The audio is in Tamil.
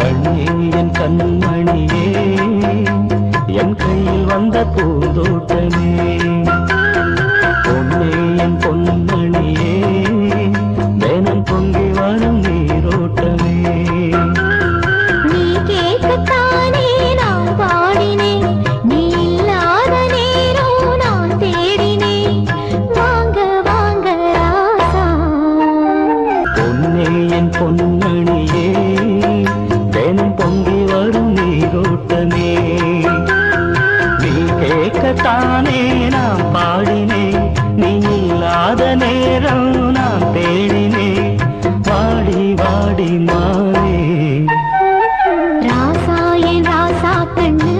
கண்ணே என் கண்மணியே என் கையில் வந்த பூந்தோட்டமே. பொன்னே என் பொன்மணியே வேனம் பொங்கி வாழும் நீரோட்டமே. நீ கேட்கத்தானே நான் பாடினேன். நீ இல்லாத நேரம் நான் தேடினேன். வாங்க வாங்க ராசா. பொன்னே என் பொன்மணியே மனமே நீ கேட்கத்தானே நான் பாடினேன் நீ இல்லாத நேரம் நான் தேடினேன் வாடி வாடி மாறே. ராசா என் ராசா கண்ணு